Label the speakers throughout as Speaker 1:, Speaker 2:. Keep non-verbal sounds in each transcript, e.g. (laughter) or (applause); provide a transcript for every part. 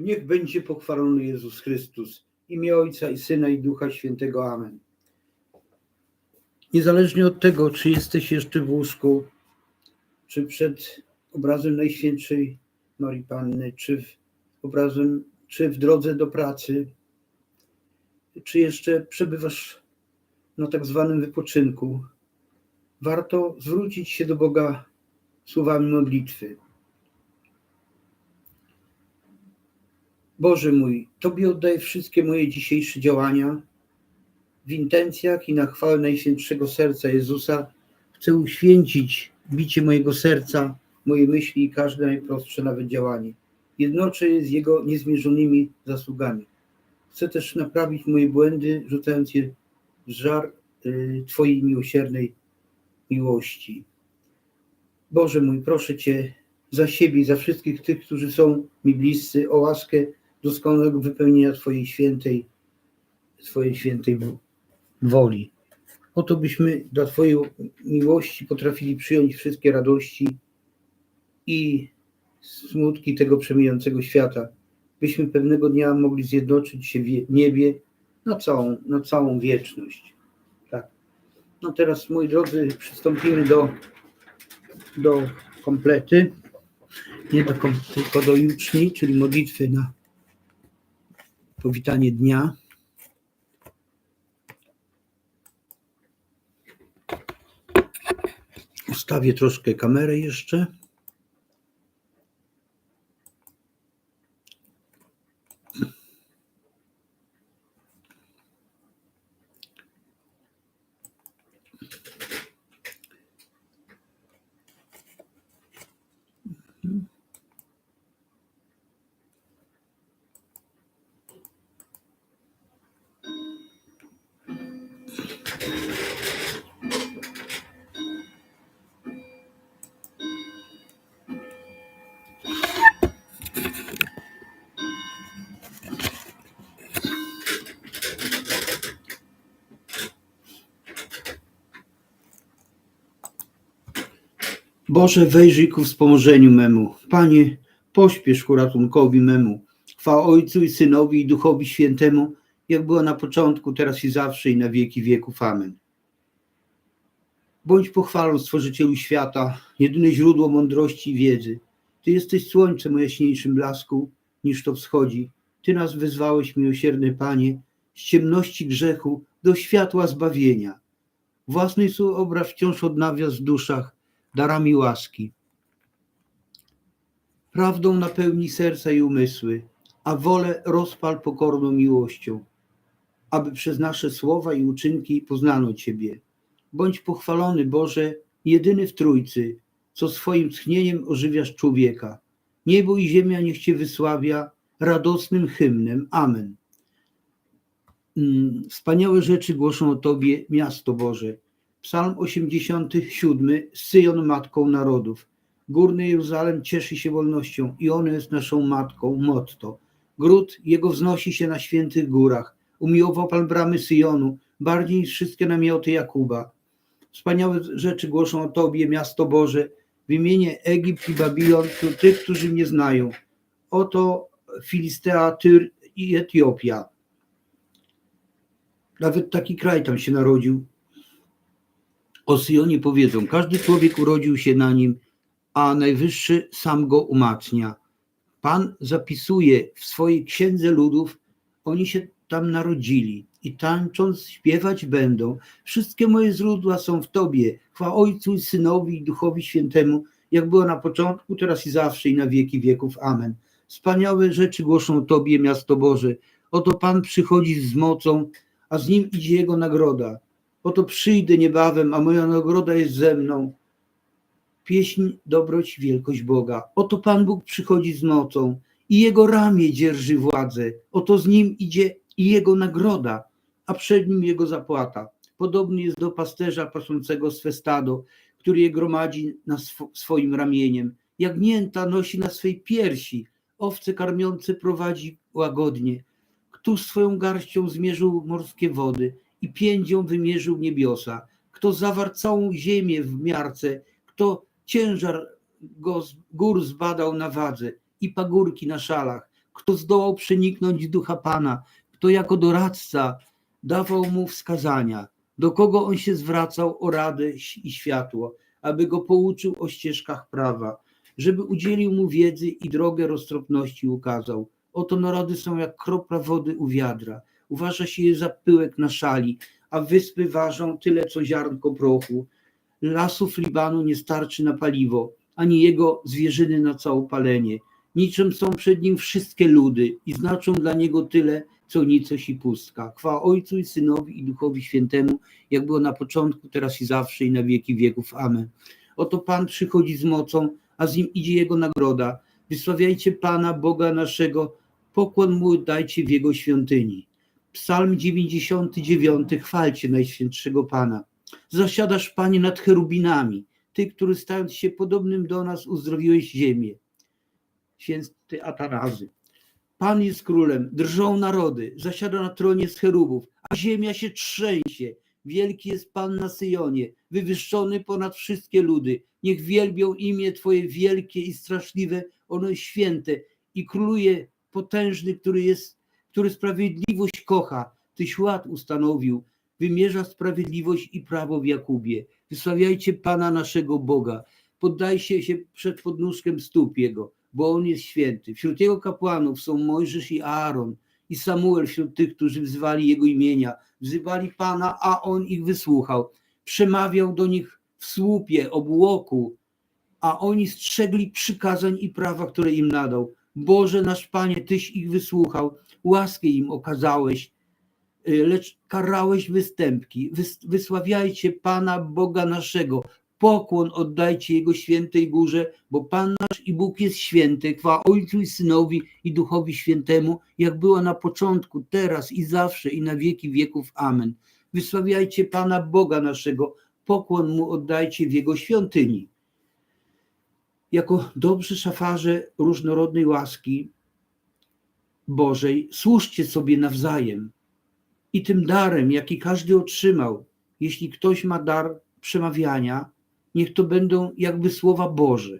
Speaker 1: Niech będzie pochwalony Jezus Chrystus, imię Ojca i Syna i Ducha Świętego. Amen. Niezależnie od tego, czy jesteś jeszcze w łóżku, czy przed obrazem Najświętszej Marii Panny, czy w obrazem, czy w drodze do pracy, czy jeszcze przebywasz na tak zwanym wypoczynku, warto zwrócić się do Boga słowami modlitwy. Boże mój, Tobie oddaję wszystkie moje dzisiejsze działania. W intencjach i na chwałę Najświętszego Serca Jezusa chcę uświęcić bicie mojego serca, moje myśli i każde najprostsze nawet działanie. Jednoczę je z Jego niezmierzonymi zasługami. Chcę też naprawić moje błędy, rzucając je w żar y, Twojej miłosiernej miłości. Boże mój, proszę Cię za siebie i za wszystkich tych, którzy są mi bliscy, o łaskę doskonałego wypełnienia Twojej świętej, Twojej świętej woli. Oto byśmy dla Twojej miłości potrafili przyjąć wszystkie radości i smutki tego przemijającego świata, byśmy pewnego dnia mogli zjednoczyć się w niebie na całą, na całą wieczność. Tak. No teraz, moi drodzy, przystąpimy do, do komplety, nie do, kom- tylko do juczni, czyli modlitwy na powitanie dnia. Ustawię troszkę kamerę jeszcze. Boże, wejrzyj ku wspomożeniu memu. Panie, pośpiesz ku ratunkowi memu. Chwała Ojcu i Synowi i Duchowi Świętemu, jak była na początku, teraz i zawsze i na wieki wieków. Amen. Bądź pochwalą Stworzycielu świata, jedyne źródło mądrości i wiedzy. Ty jesteś słońcem o jaśniejszym blasku, niż to wschodzi. Ty nas wyzwałeś, miłosierny Panie, z ciemności grzechu do światła zbawienia. Własny obraz wciąż odnawia w duszach, darami łaski. Prawdą napełni serca i umysły, a wolę rozpal pokorną miłością, aby przez nasze słowa i uczynki poznano Ciebie. Bądź pochwalony, Boże, jedyny w Trójcy, co swoim tchnieniem ożywiasz człowieka. Niebo i ziemia niech Cię wysławia radosnym hymnem. Amen. Mm, Wspaniałe rzeczy głoszą o Tobie, miasto Boże. Psalm 87. Syjon matką narodów. Górny Jeruzalem cieszy się wolnością i on jest naszą matką, motto. Gród jego wznosi się na świętych górach. Umiłował Pan bramy Syjonu, bardziej niż wszystkie namioty Jakuba. Wspaniałe rzeczy głoszą o Tobie, miasto Boże, wymienię Egipt i Babilon wśród tych, którzy mnie znają. Oto Filistea, Tyr i Etiopia. Nawet taki kraj tam się narodził. O Syjonie powiedzą, każdy człowiek urodził się na nim, a Najwyższy sam go umacnia. Pan zapisuje w swojej księdze ludów, oni się tam narodzili i tańcząc śpiewać będą. Wszystkie moje źródła są w Tobie. Chwała Ojcu i Synowi i Duchowi Świętemu, jak było na początku, teraz i zawsze i na wieki wieków. Amen. Wspaniałe rzeczy głoszą Tobie, miasto Boże. Oto Pan przychodzi z mocą, a z nim idzie Jego nagroda. Oto przyjdę niebawem, a moja nagroda jest ze mną. Pieśń, dobroć, wielkość Boga. Oto Pan Bóg przychodzi z mocą i Jego ramię dzierży władzę. Oto z Nim idzie i Jego nagroda, a przed Nim Jego zapłata. Podobny jest do pasterza pasącego swe stado, który je gromadzi na swo- swoim ramieniem. Jagnięta nosi na swej piersi, owce karmiące prowadzi łagodnie. Kto swoją garścią zmierzył morskie wody i piędzią wymierzył niebiosa. Kto zawarł całą ziemię w miarce, kto ciężar go z gór zbadał na wadze i pagórki na szalach, kto zdołał przeniknąć ducha Pana, kto jako doradca dawał mu wskazania, do kogo on się zwracał o radę i światło, aby go pouczył o ścieżkach prawa, żeby udzielił mu wiedzy i drogę roztropności ukazał. Oto narody są jak kropla wody u wiadra. Uważa się je za pyłek na szali, a wyspy ważą tyle co ziarnko prochu. Lasów Libanu nie starczy na paliwo, ani jego zwierzyny na całopalenie. Niczym są przed nim wszystkie ludy i znaczą dla niego tyle, co nicość i pustka. Chwała Ojcu i Synowi i Duchowi Świętemu, jak było na początku, teraz i zawsze i na wieki wieków. Amen. Oto Pan przychodzi z mocą, a z nim idzie jego nagroda. Wysławiajcie Pana, Boga naszego, pokłon mu dajcie w jego świątyni. Psalm 99. Chwalcie Najświętszego Pana. Zasiadasz, Panie, nad cherubinami. Ty, który stając się podobnym do nas, uzdrowiłeś ziemię. Święty Atanazy. Pan jest królem, drżą narody, zasiada na tronie z cherubów, a ziemia się trzęsie. Wielki jest Pan na Syjonie, wywyższony ponad wszystkie ludy. Niech wielbią imię Twoje wielkie i straszliwe, ono jest święte i króluje potężny, który jest, który sprawiedliwość kocha. Tyś ład ustanowił, wymierza sprawiedliwość i prawo w Jakubie. Wysławiajcie Pana naszego Boga. Poddajcie się przed podnóżkiem stóp Jego, bo On jest święty. Wśród Jego kapłanów są Mojżesz i Aaron i Samuel wśród tych, którzy wzywali Jego imienia. Wzywali Pana, a On ich wysłuchał. Przemawiał do nich w słupie, obłoku, a oni strzegli przykazań i prawa, które im nadał. Boże nasz Panie, Tyś ich wysłuchał, łaskę im okazałeś, y, lecz karałeś występki. Wys- Wysławiajcie Pana Boga naszego, pokłon oddajcie Jego świętej górze, bo Pan nasz i Bóg jest święty, chwała Ojcu i Synowi i Duchowi Świętemu, jak była na początku, teraz i zawsze i na wieki wieków. Amen. Wysławiajcie Pana Boga naszego, pokłon Mu oddajcie w Jego świątyni. Jako dobrzy szafarze różnorodnej łaski Bożej, służcie sobie nawzajem i tym darem, jaki każdy otrzymał, jeśli ktoś ma dar przemawiania, niech to będą jakby słowa Boże.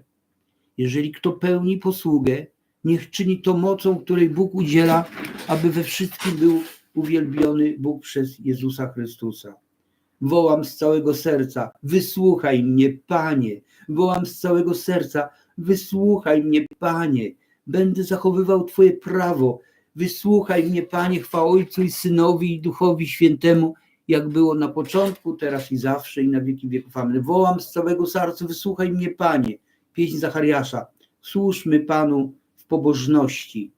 Speaker 1: Jeżeli kto pełni posługę, niech czyni to mocą, której Bóg udziela, aby we wszystkim był uwielbiony Bóg przez Jezusa Chrystusa. Wołam z całego serca, wysłuchaj mnie, Panie. Wołam z całego serca, wysłuchaj mnie, Panie. Będę zachowywał Twoje prawo. Wysłuchaj mnie, Panie, chwała Ojcu i Synowi i Duchowi Świętemu, jak było na początku, teraz i zawsze i na wieki wieków. Amen. Wołam z całego serca, wysłuchaj mnie, Panie. Pieśń Zachariasza. Służmy Panu w pobożności,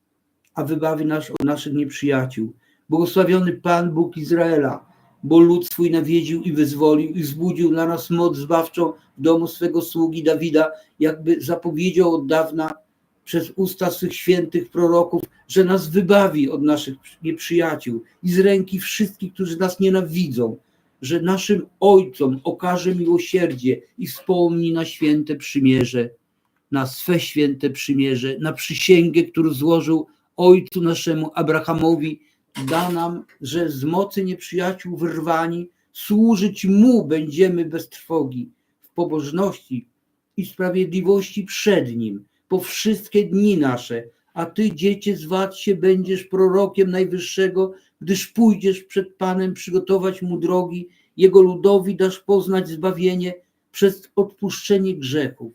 Speaker 1: a wybawi nas od naszych nieprzyjaciół. Błogosławiony Pan, Bóg Izraela, bo lud swój nawiedził i wyzwolił i wzbudził dla nas moc zbawczą w domu swego sługi Dawida, jakby zapowiedział od dawna przez usta swych świętych proroków, że nas wybawi od naszych nieprzyjaciół i z ręki wszystkich, którzy nas nienawidzą, że naszym ojcom okaże miłosierdzie i wspomni na święte przymierze, na swe święte przymierze, na przysięgę, którą złożył ojcu naszemu Abrahamowi, da nam, że z mocy nieprzyjaciół wyrwani służyć mu będziemy bez trwogi, w pobożności i sprawiedliwości przed nim, po wszystkie dni nasze, a ty, dziecię, zwać się będziesz prorokiem Najwyższego, gdyż pójdziesz przed Panem przygotować mu drogi, jego ludowi dasz poznać zbawienie przez odpuszczenie grzechów.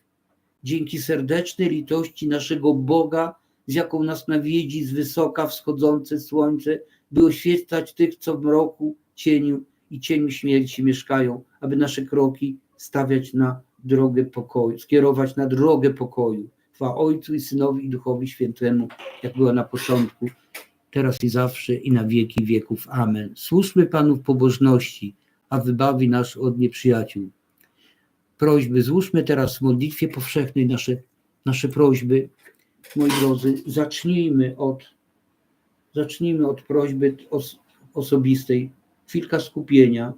Speaker 1: Dzięki serdecznej litości naszego Boga, z jaką nas nawiedzi z wysoka wschodzące słońce, by oświecać tych, co w mroku, cieniu i cieniu śmierci mieszkają, aby nasze kroki stawiać na drogę pokoju, skierować na drogę pokoju. Chwała Ojcu i Synowi i Duchowi Świętemu, jak była na początku, teraz i zawsze i na wieki wieków. Amen. Służmy Panu w pobożności, a wybawi nas od nieprzyjaciół. Prośby, złóżmy teraz w modlitwie powszechnej nasze, nasze prośby. Moi drodzy, zacznijmy od, zacznijmy od prośby os, osobistej, chwilka skupienia,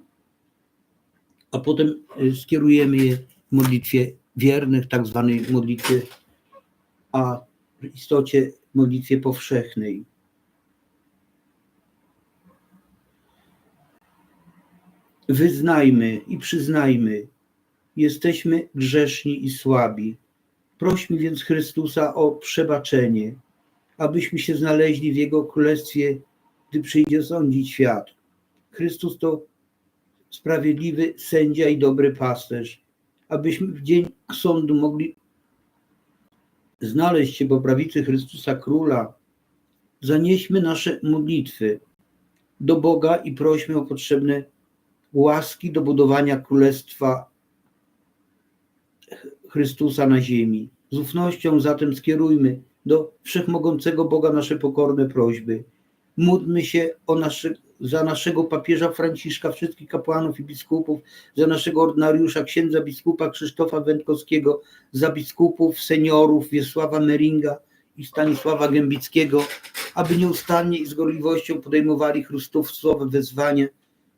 Speaker 1: a potem y, skierujemy je w modlitwie wiernych, tak zwanej modlitwie, a w istocie modlitwie powszechnej. Wyznajmy i przyznajmy, jesteśmy grzeszni i słabi. Prośmy więc Chrystusa o przebaczenie, abyśmy się znaleźli w Jego Królestwie, gdy przyjdzie sądzić świat. Chrystus to sprawiedliwy sędzia i dobry pasterz, abyśmy w dzień sądu mogli znaleźć się po prawicy Chrystusa Króla. Zanieśmy nasze modlitwy do Boga i prośmy o potrzebne łaski do budowania Królestwa Chrystusa na ziemi. Z ufnością zatem skierujmy do Wszechmogącego Boga nasze pokorne prośby. Módlmy się za naszego papieża Franciszka, wszystkich kapłanów i biskupów, za naszego ordynariusza, księdza biskupa Krzysztofa Wędkowskiego, za biskupów, seniorów Wiesława Meringa i Stanisława Gębickiego, aby nieustannie i z gorliwością podejmowali chrystowcowe wezwanie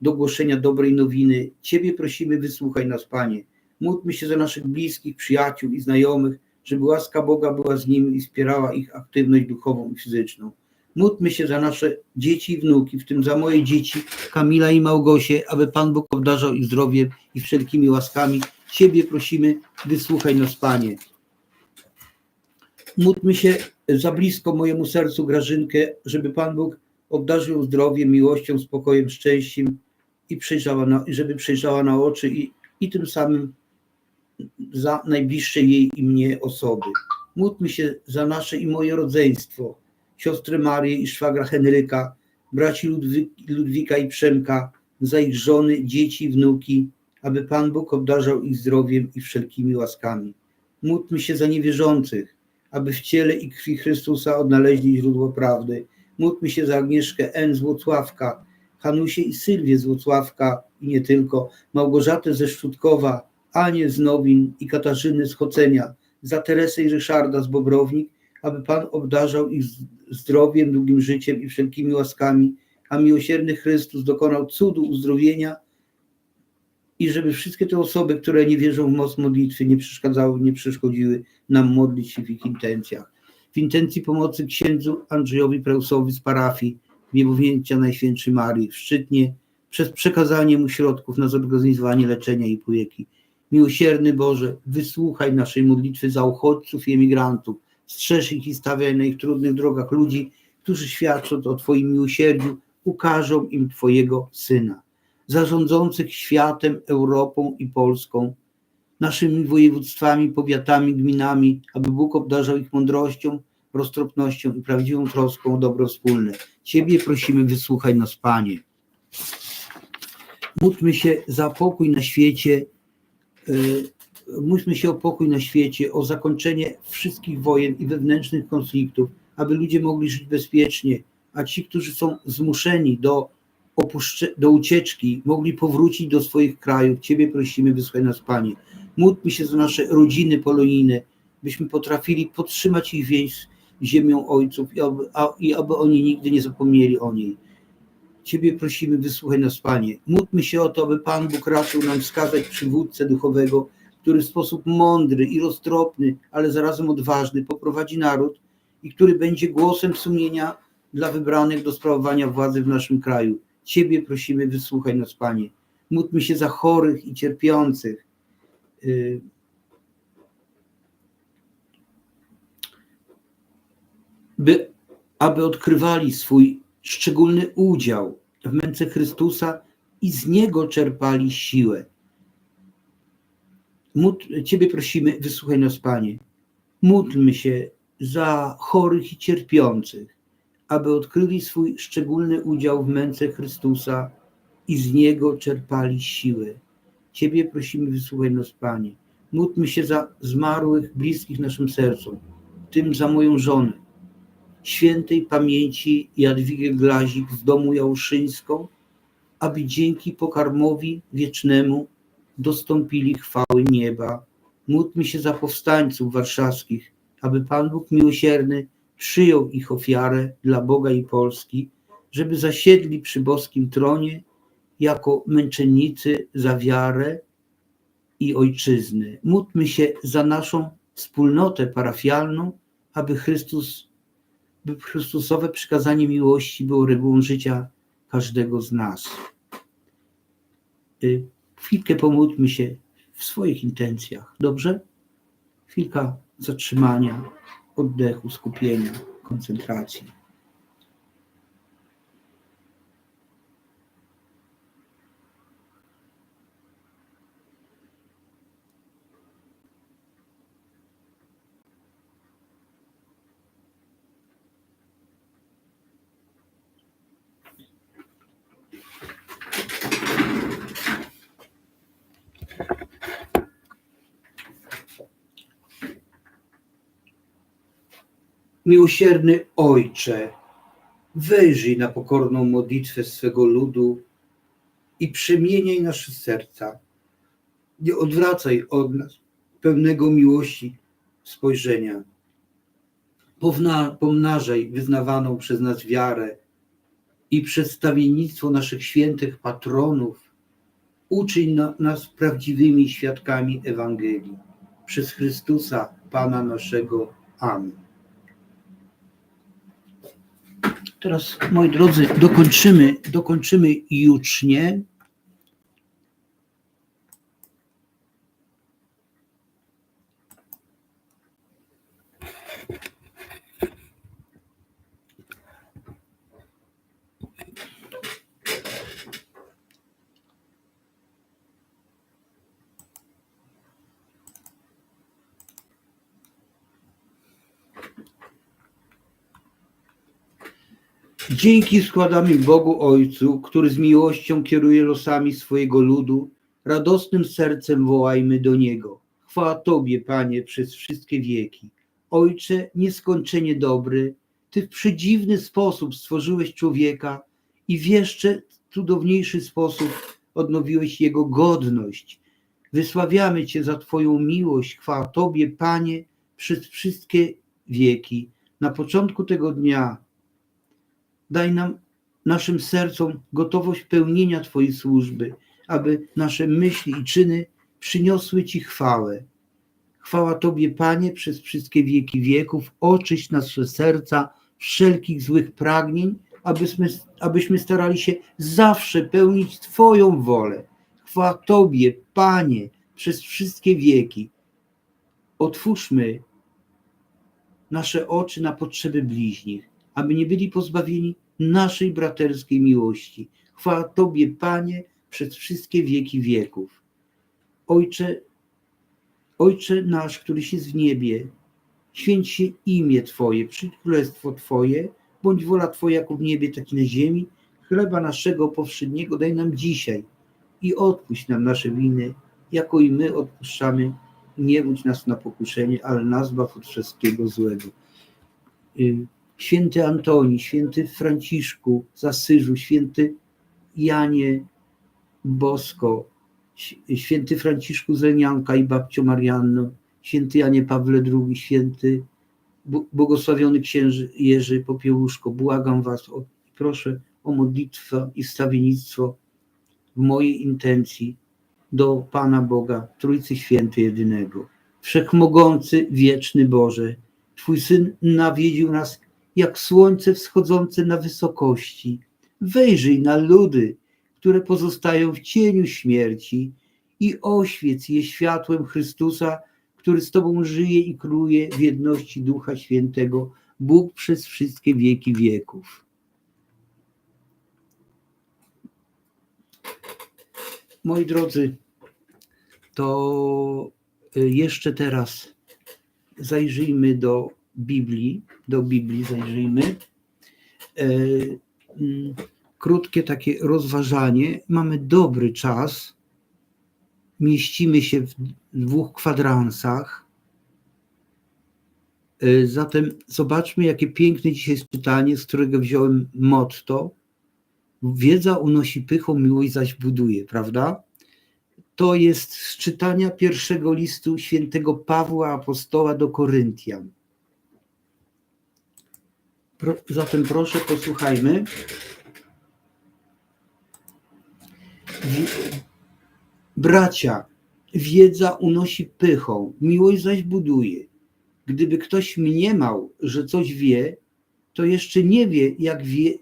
Speaker 1: do głoszenia dobrej nowiny. Ciebie prosimy, wysłuchaj nas, Panie. Módlmy się za naszych bliskich, przyjaciół i znajomych, żeby łaska Boga była z nimi i wspierała ich aktywność duchową i fizyczną. Módlmy się za nasze dzieci i wnuki, w tym za moje dzieci, Kamila i Małgosię, aby Pan Bóg obdarzał ich zdrowiem i wszelkimi łaskami. Ciebie prosimy, wysłuchaj nas, Panie. Módlmy się za blisko mojemu sercu Grażynkę, żeby Pan Bóg obdarzył zdrowiem, miłością, spokojem, szczęściem i przejrzała na, żeby przejrzała na oczy i, i tym samym za najbliższe jej i mnie osoby. Módlmy się za nasze i moje rodzeństwo, siostrę Marię i szwagra Henryka, braci Ludwi, Ludwika i Przemka, za ich żony, dzieci i wnuki, aby Pan Bóg obdarzał ich zdrowiem i wszelkimi łaskami. Módlmy się za niewierzących, aby w ciele i krwi Chrystusa odnaleźli źródło prawdy. Módlmy się za Agnieszkę N. z Włocławka, Hanusię i Sylwię z Włocławka i nie tylko, Małgorzatę ze Szczutkowa, Anię z Nowin i Katarzyny z Chocenia, za Teresę i Ryszarda z Bobrownik, aby Pan obdarzał ich zdrowiem, długim życiem i wszelkimi łaskami, a miłosierny Chrystus dokonał cudu uzdrowienia i żeby wszystkie te osoby, które nie wierzą w moc modlitwy, nie przeszkadzały, nie przeszkodziły nam modlić się w ich intencjach. W intencji pomocy księdzu Andrzejowi Preusowi z parafii Niebowzięcia Najświętszej Marii w Szczytnie przez przekazanie mu środków na zorganizowanie leczenia i powieki. Miłosierny Boże, wysłuchaj naszej modlitwy za uchodźców i emigrantów, strzeż ich i stawiaj na ich trudnych drogach ludzi, którzy świadcząc o Twoim miłosierdziu, ukażą im Twojego Syna. Zarządzących światem, Europą i Polską, naszymi województwami, powiatami, gminami, aby Bóg obdarzał ich mądrością, roztropnością i prawdziwą troską o dobro wspólne. Ciebie prosimy, wysłuchaj nas, Panie. Módlmy się za pokój na świecie, módlmy się o pokój na świecie, o zakończenie wszystkich wojen i wewnętrznych konfliktów, aby ludzie mogli żyć bezpiecznie, a ci, którzy są zmuszeni do, do ucieczki, mogli powrócić do swoich krajów. Ciebie prosimy, wysłuchaj nas, Panie. Módlmy się za nasze rodziny polonijne, byśmy potrafili podtrzymać ich więź z ziemią ojców i aby, a, i aby oni nigdy nie zapomnieli o niej. Ciebie prosimy, wysłuchaj nas, Panie. Módlmy się o to, aby Pan Bóg raczył nam wskazać przywódcę duchowego, który w sposób mądry i roztropny, ale zarazem odważny poprowadzi naród i który będzie głosem sumienia dla wybranych do sprawowania władzy w naszym kraju. Ciebie prosimy, wysłuchaj nas, Panie. Módlmy się za chorych i cierpiących. y, by, aby odkrywali swój szczególny udział w męce Chrystusa i z Niego czerpali siłę. Ciebie prosimy, wysłuchaj nas, Panie. Módlmy się za chorych i cierpiących, aby odkryli swój szczególny udział w męce Chrystusa i z Niego czerpali siłę. Ciebie prosimy, wysłuchaj nas, Panie. Módlmy się za zmarłych, bliskich naszym sercom, tym za moją żonę, świętej pamięci Jadwigę Glazik z domu Jałuszyńską, aby dzięki pokarmowi wiecznemu dostąpili chwały nieba. Módlmy się za powstańców warszawskich, aby Pan Bóg miłosierny przyjął ich ofiarę dla Boga i Polski, żeby zasiedli przy boskim tronie jako męczennicy za wiarę i ojczyznę. Módlmy się za naszą wspólnotę parafialną, aby Chrystus by Chrystusowe przykazanie miłości było regułą życia każdego z nas. Y, Chwilkę pomódlmy się w swoich intencjach, dobrze? Chwilka zatrzymania, oddechu, skupienia. koncentracji. Miłosierny Ojcze, wejrzyj na pokorną modlitwę swego ludu i przemieniaj nasze serca. Nie odwracaj od nas pełnego miłości spojrzenia. Pomnażaj wyznawaną przez nas wiarę i przedstawiennictwo naszych świętych patronów. Uczyń na, nas prawdziwymi świadkami Ewangelii. Przez Chrystusa, Pana naszego. Amen. Teraz, moi drodzy, dokończymy, dokończymy jucznie. Dzięki składamy Bogu Ojcu, który z miłością kieruje losami swojego ludu. Radosnym sercem wołajmy do Niego. Chwała Tobie, Panie, przez wszystkie wieki. Ojcze, nieskończenie dobry, Ty w przedziwny sposób stworzyłeś człowieka i w jeszcze cudowniejszy sposób odnowiłeś jego godność. Wysławiamy Cię za Twoją miłość. Chwała Tobie, Panie, przez wszystkie wieki. Na początku tego dnia Daj nam, naszym sercom, gotowość pełnienia Twojej służby, aby nasze myśli i czyny przyniosły Ci chwałę. Chwała Tobie, Panie, przez wszystkie wieki wieków. Oczyść nasze serca wszelkich złych pragnień, abyśmy, abyśmy starali się zawsze pełnić Twoją wolę. Chwała Tobie, Panie, przez wszystkie wieki. Otwórzmy nasze oczy na potrzeby bliźnich aby nie byli pozbawieni naszej braterskiej miłości. Chwała Tobie, Panie, przez wszystkie wieki wieków. Ojcze, Ojcze nasz, któryś jest w niebie, święć się imię Twoje, przyjdź królestwo Twoje, bądź wola Twoja jako w niebie, tak i na ziemi. Chleba naszego powszedniego daj nam dzisiaj i odpuść nam nasze winy, jako i my odpuszczamy. Nie bądź nas na pokuszenie, ale nas baw od wszystkiego złego. Y, święty Antoni, święty Franciszku z Asyżu, święty Janie Bosko, święty Franciszku Zelnianka i babcio Marianno, święty Janie Pawle II, święty błogosławiony księży Jerzy Popiełuszko, błagam was, o, proszę o modlitwę i stawiennictwo w mojej intencji do Pana Boga, Trójcy Święty Jedynego. Wszechmogący, wieczny Boże, Twój Syn nawiedził nas jak słońce wschodzące na wysokości. Wejrzyj na ludy, które pozostają w cieniu śmierci i oświec je światłem Chrystusa, który z Tobą żyje i króluje w jedności Ducha Świętego, Bóg przez wszystkie wieki wieków. Moi drodzy, to jeszcze teraz zajrzyjmy do Biblii, do Biblii zajrzyjmy. E, mm, krótkie takie rozważanie. Mamy dobry czas. Mieścimy się w dwóch kwadransach. E, zatem zobaczmy, jakie piękne dzisiaj jest czytanie, z którego wziąłem motto. Wiedza unosi pychą, miłość zaś buduje, prawda? To jest z czytania pierwszego listu świętego Pawła Apostoła do Koryntian. Zatem proszę, posłuchajmy. Bracia, wiedza unosi pychą, miłość zaś buduje. Gdyby ktoś mniemał, że coś wie, to jeszcze nie wie, jak wie,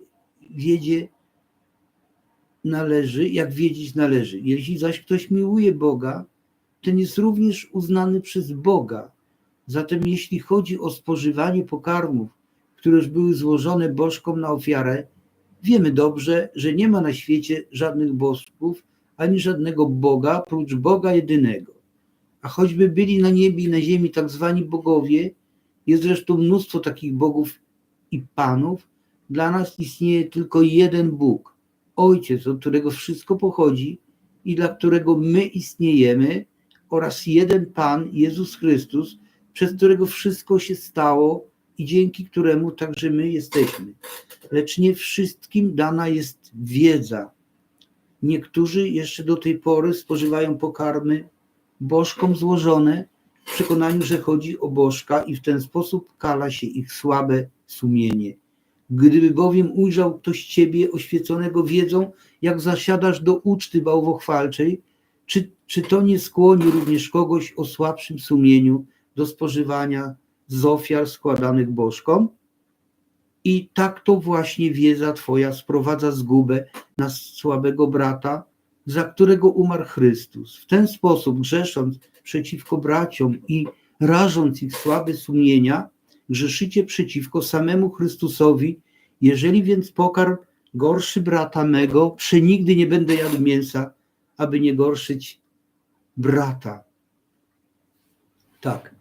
Speaker 1: wiedzie należy, jak wiedzieć należy. Jeśli zaś ktoś miłuje Boga, ten jest również uznany przez Boga. Zatem jeśli chodzi o spożywanie pokarmów, które już były złożone bożkom na ofiarę, wiemy dobrze, że nie ma na świecie żadnych bosków, ani żadnego Boga, prócz Boga jedynego. A choćby byli na niebie i na ziemi tak zwani bogowie, jest zresztą mnóstwo takich bogów i panów, dla nas istnieje tylko jeden Bóg, Ojciec, od którego wszystko pochodzi i dla którego my istniejemy, oraz jeden Pan, Jezus Chrystus, przez którego wszystko się stało i dzięki któremu także my jesteśmy. Lecz nie wszystkim dana jest wiedza. Niektórzy jeszcze do tej pory spożywają pokarmy bożkom złożone, w przekonaniu, że chodzi o bożka i w ten sposób kala się ich słabe sumienie. Gdyby bowiem ujrzał ktoś ciebie oświeconego wiedzą, jak zasiadasz do uczty bałwochwalczej, czy, czy to nie skłoni również kogoś o słabszym sumieniu do spożywania z ofiar składanych bożkom? I tak to właśnie wiedza Twoja sprowadza zgubę na słabego brata, za którego umarł Chrystus. W ten sposób, grzesząc przeciwko braciom i rażąc ich słabe sumienia, grzeszycie przeciwko samemu Chrystusowi. Jeżeli więc pokarm gorszy brata mego, przenigdy nie będę jadł mięsa, aby nie gorszyć brata. Tak,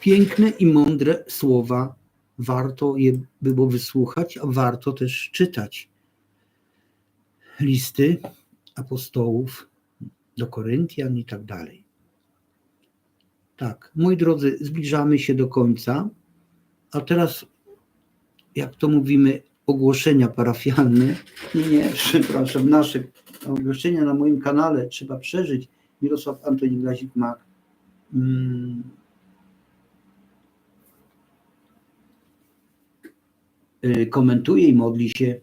Speaker 1: piękne i mądre słowa, warto je było wysłuchać, a warto też czytać. Listy apostołów do Koryntian i tak dalej. Tak, moi drodzy, zbliżamy się do końca, a teraz, jak to mówimy, ogłoszenia parafialne. Nie, nie, (laughs) przepraszam, nasze ogłoszenia na moim kanale trzeba przeżyć. Mirosław Antoni Glazik ma mm, komentuje i modli się.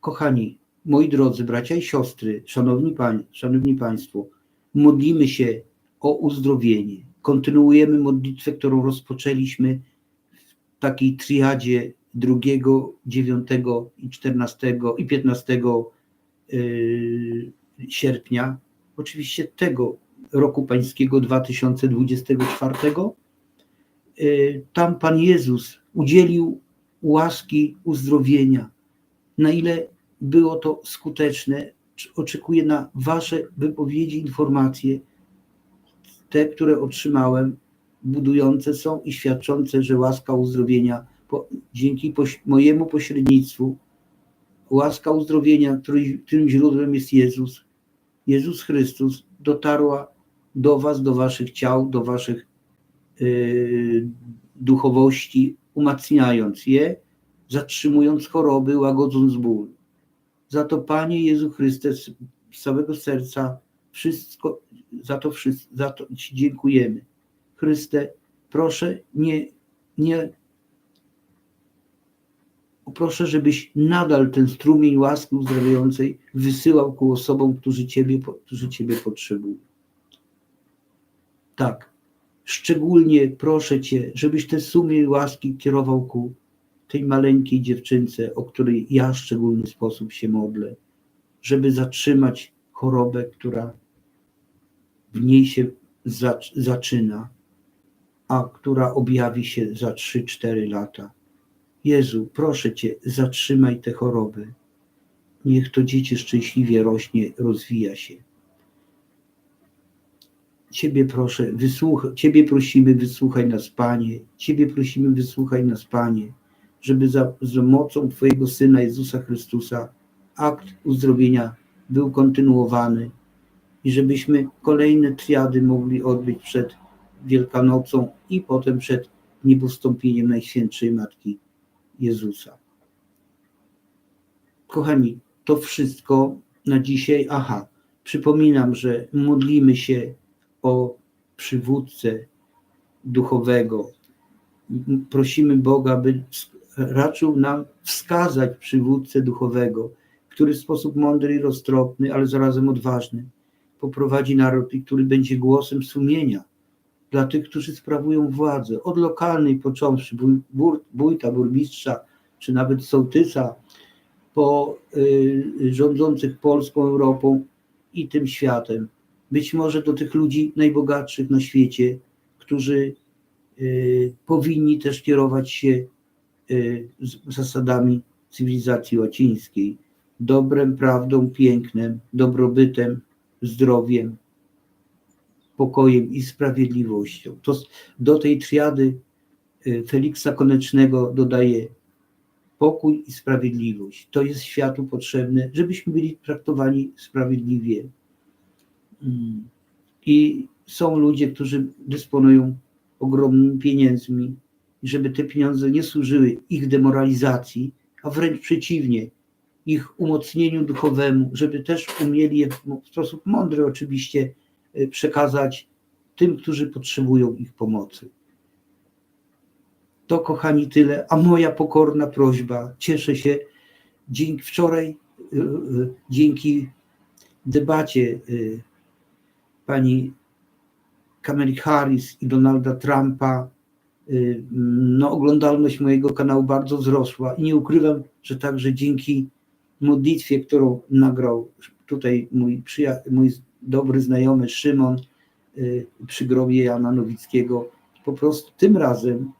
Speaker 1: Kochani, moi drodzy bracia i siostry, szanowni, pań, szanowni Państwo, modlimy się o uzdrowienie. Kontynuujemy modlitwę, którą rozpoczęliśmy w takiej triadzie 2, 9 i 14 i 15 y, sierpnia, oczywiście tego roku pańskiego 2024. Y, tam Pan Jezus udzielił łaski uzdrowienia. Na ile było to skuteczne, oczekuję na Wasze wypowiedzi, informacje, te, które otrzymałem, budujące są i świadczące, że łaska uzdrowienia po, dzięki poś, mojemu pośrednictwu, łaska uzdrowienia, który, którym źródłem jest Jezus, Jezus Chrystus, dotarła do Was, do Waszych ciał, do Waszych yy, duchowości, umacniając je, zatrzymując choroby, łagodząc ból. Za to, Panie Jezu Chryste, z całego serca wszystko, za to, wszystko, za to Ci dziękujemy. Chryste, proszę, nie, nie proszę, żebyś nadal ten strumień łaski uzdrawiającej wysyłał ku osobom, którzy Ciebie, którzy Ciebie potrzebują. Tak, szczególnie proszę Cię, żebyś ten strumień łaski kierował ku tej maleńkiej dziewczynce, o której ja w szczególny sposób się modlę, żeby zatrzymać chorobę, która w niej się zaczyna, a która objawi się za 3-4 lata. Jezu, proszę Cię, zatrzymaj te choroby. Niech to dziecię szczęśliwie rośnie, rozwija się. Ciebie proszę, wysłuchaj, Ciebie prosimy, wysłuchaj nas, Panie. Ciebie prosimy, wysłuchaj nas, Panie, żeby za, za mocą Twojego Syna Jezusa Chrystusa akt uzdrowienia był kontynuowany i żebyśmy kolejne triady mogli odbyć przed Wielkanocą i potem przed niebostąpieniem Najświętszej Matki Jezusa. Kochani, to wszystko na dzisiaj. Aha, przypominam, że modlimy się o przywódcę duchowego. Prosimy Boga, by raczył nam wskazać przywódcę duchowego, który w sposób mądry i roztropny, ale zarazem odważny poprowadzi naród i który będzie głosem sumienia dla tych, którzy sprawują władzę, od lokalnej począwszy, bur, wójta, burmistrza, czy nawet sołtysa, po y, rządzących Polską, Europą i tym światem. Być może do tych ludzi najbogatszych na świecie, którzy y, powinni też kierować się y, zasadami cywilizacji łacińskiej. Dobrem, prawdą, pięknem, dobrobytem, zdrowiem, pokojem i sprawiedliwością. To do tej triady y, Feliksa Konecznego dodaje pokój i sprawiedliwość. To jest światu potrzebne, żebyśmy byli traktowani sprawiedliwie. I są ludzie, którzy dysponują ogromnymi pieniędzmi, i żeby te pieniądze nie służyły ich demoralizacji, a wręcz przeciwnie, ich umocnieniu duchowemu, żeby też umieli je w sposób mądry oczywiście y, przekazać tym, którzy potrzebują ich pomocy. To, kochani, tyle. A moja pokorna prośba, cieszę się, dzięki wczoraj, y, y, dzięki debacie pani Kamali Harris i Donalda Trumpa, y, no, oglądalność mojego kanału bardzo wzrosła i nie ukrywam, że także dzięki modlitwie, którą nagrał tutaj mój, przyja- mój dobry znajomy Szymon y, przy grobie Jana Nowickiego, po prostu tym razem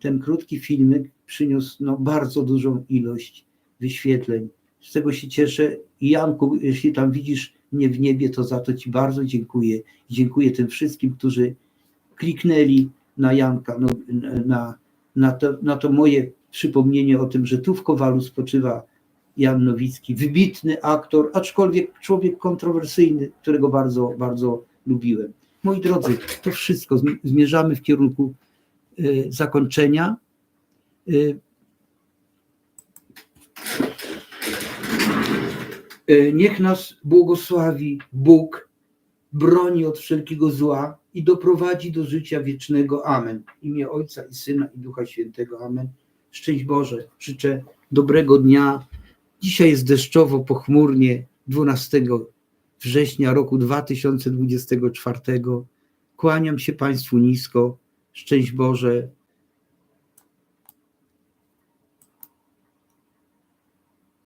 Speaker 1: ten krótki filmik przyniósł no, bardzo dużą ilość wyświetleń. Z tego się cieszę. I Janku, jeśli tam widzisz mnie w niebie, to za to Ci bardzo dziękuję. Dziękuję tym wszystkim, którzy kliknęli na Janka, no, na, na, to, na to moje przypomnienie o tym, że tu w Kowalu spoczywa Jan Nowicki, wybitny aktor, aczkolwiek człowiek kontrowersyjny, którego bardzo, bardzo lubiłem. Moi drodzy, to wszystko. Zmi- Zmierzamy w kierunku y, zakończenia. Y, y, Niech nas błogosławi Bóg, broni od wszelkiego zła i doprowadzi do życia wiecznego. Amen. W imię Ojca i Syna i Ducha Świętego. Amen. Szczęść Boże. Życzę dobrego dnia. Dzisiaj jest deszczowo, pochmurnie, 12 września roku 2024. Kłaniam się Państwu nisko. Szczęść Boże.